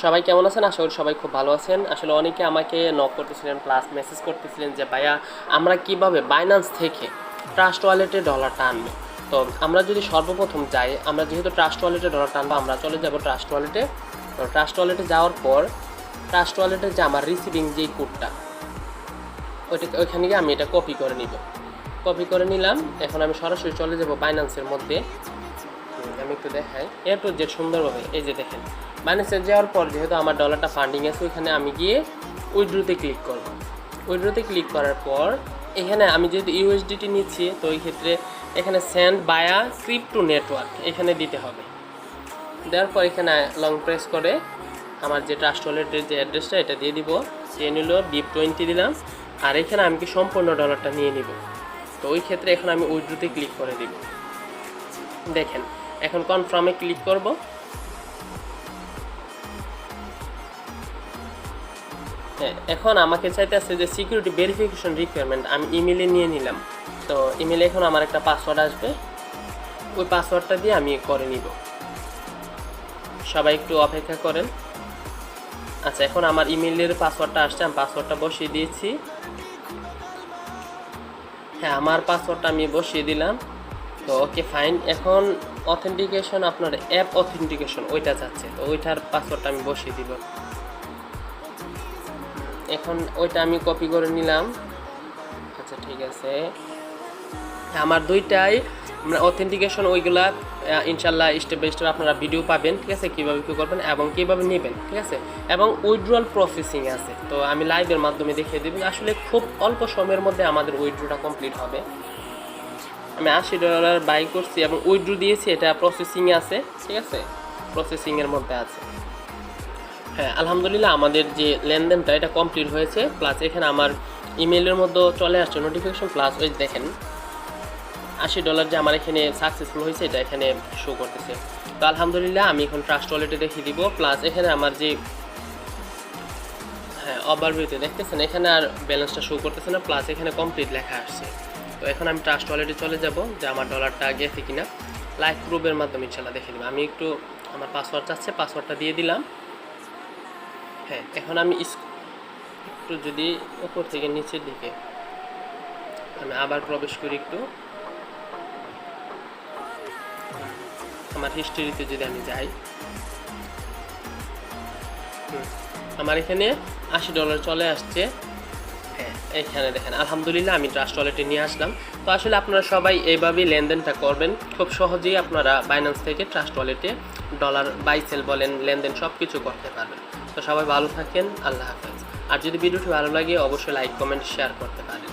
সবাই কেমন আছেন? আশা করি সবাই খুব ভালো আছেন। আসলে অনেকে আমাকে নক করতেছিলেন প্লাস মেসেজ করতেছিলেন যে, ভাইয়া, আমরা কীভাবে বাইন্যান্স থেকে ট্রাস্ট ওয়ালেটে ডলারটা আনব তো আমরা যদি সর্বপ্রথম যাই, আমরা যেহেতু ট্রাস্ট ওয়ালেটে ডলারটা আনব আমরা চলে যাব ট্রাস্ট ওয়ালেটে তো ট্রাস্ট ওয়ালেটে যাওয়ার পর ট্রাস্ট ওয়ালেটে যে আমার রিসিভিং যেই কোডটা ওইটা ওইখানে গিয়ে আমি এটা কপি করে নিব। কপি করে নিলাম, এখন আমি সরাসরি চলে যাব বাইন্যান্সের মধ্যে। আমি একটু দেখাই। এ টু জেড সুন্দরভাবে, এই যে দেখেন। বাইন্যান্সে যাওয়ার পর যেহেতু আমার ডলারটা ফান্ডিং আছে, ওইখানে আমি গিয়ে উইড্রোতে ক্লিক করব। উইড্রোতে ক্লিক করার পর, এখানে আমি যেহেতু ইউএসডিটি নিচ্ছি, তো ওই ক্ষেত্রে এখানে সেন্ড বায়া ক্রিপ্টো নেটওয়ার্ক এখানে দিতে হবে। দেওয়ার পর এখানে লং প্রেস করে আমার যে ট্রাস্ট ওয়ালেটের যে অ্যাড্রেসটা এটা দিয়ে দিব। সে নিল বিপ টোয়েন্টি দিলাম। আর এখানে আমি কি সম্পূর্ণ ডলারটা নিয়ে নিব। তো ওই ক্ষেত্রে এখন আমি উইড্রোতে ক্লিক করে দিব। দেখেন এখন কনফার্মে ক্লিক করব। এখন আমাকে চাইতেছে যে সিকিউরিটি ভেরিফিকেশন রিকোয়ারমেন্ট আমি ইমেলে নিয়ে নিলাম। তো ইমেলে এখন আমার একটা পাসওয়ার্ড আসবে। ওই পাসওয়ার্ডটা দিয়ে আমি করে নিব। সবাই একটু অপেক্ষা করেন। আচ্ছা এখন আমার ইমেলের পাসওয়ার্ডটা আসছে, আমি পাসওয়ার্ডটা বসিয়ে দিয়েছি। হ্যাঁ আমার পাসওয়ার্ডটা আমি বসিয়ে দিলাম। তো ওকে ফাইন এখন অথেন্টিকেশন আপনার অ্যাপ অথেন্টিকেশন ওইটা চাচ্ছে তো ওইটার পাসওয়ার্ডটা আমি বসিয়ে দিব। এখন ওইটা আমি কপি করে নিলাম। আচ্ছা ঠিক আছে। আমার দুইটাই অথেন্টিকেশন ওইগুলা আহ, ইনশাল্লাহ স্টেপ বাই স্টেপ আপনারা ভিডিও পাবেন ঠিক আছে? কীভাবে কী করবেন এবং কীভাবে নেবেন ঠিক আছে? এবং উইড্রোয়াল প্রসেসিং আছে। তো আমি লাইভের মাধ্যমে দেখিয়ে দেবো। আসলে খুব অল্প সময়ের মধ্যে আমাদের উইড্রোটা কমপ্লিট হবে। আমি আশি ডলার বাই করছি এবং উইড্রু দিয়েছি, এটা প্রসেসিংয়ে আছে, ঠিক আছে? প্রসেসিংয়ের মধ্যে আছে। হ্যাঁ আলহামদুলিল্লাহ আমাদের যে লেনদেনটা, এটা কমপ্লিট হয়েছে। প্লাস এখানে আমার ইমেলের মধ্যে চলে আসছে নোটিফিকেশন প্লাস ওই দেখেন, আশি ডলার যে আমার এখানে সাকসেসফুল হয়েছে, এটা এখানে শো করতেছে। তো আলহামদুলিল্লাহ, আমি এখন ট্রাস্ট ওয়ালেটে দেখিয়ে দিব। প্লাস এখানে আমার যে হ্যাঁ ওভারভিউতে দেখতেছেন, এখানে আর ব্যালেন্সটা শো করতেছে না। প্লাস এখানে কমপ্লিট লেখা আসছে। তো এখন আমি ট্রাস্ট ওয়ালেটে চলে যাব যে আমার ডলারটা গেছে কিনা। লাইভ প্রুফের মাধ্যমে ইনশাল্লাহ দেখে দেবো আমি একটু আমার পাসওয়ার্ড চাচ্ছে পাসওয়ার্ডটা দিয়ে দিলাম। হ্যাঁ এখন আমি একটু যদি উপর থেকে নিচের দিকে আমি আবার প্রবেশ করি একটু। আমার হিস্ট্রিতে যদি আমি যাই। আমার এখানে আশি ডলার চলে আসছে। এখানে দেখেন, আলহামদুলিল্লাহ আমি ট্রাস্ট ওয়ালেটে নিয়ে আসলাম। তো আসলে আপনারা সবাই এইভাবেই লেনদেনটা করবেন। খুব সহজেই আপনারা বাইন্যান্স থেকে ট্রাস্ট ওয়ালেটে ডলার বাই সেল বলেন, লেনদেন সব কিছু করতে পারবেন। তো সবাই ভালো থাকেন, আল্লাহ হাফেজ। আর যদি ভিডিওটি ভালো লাগে, অবশ্যই লাইক কমেন্ট শেয়ার করতে পারেন।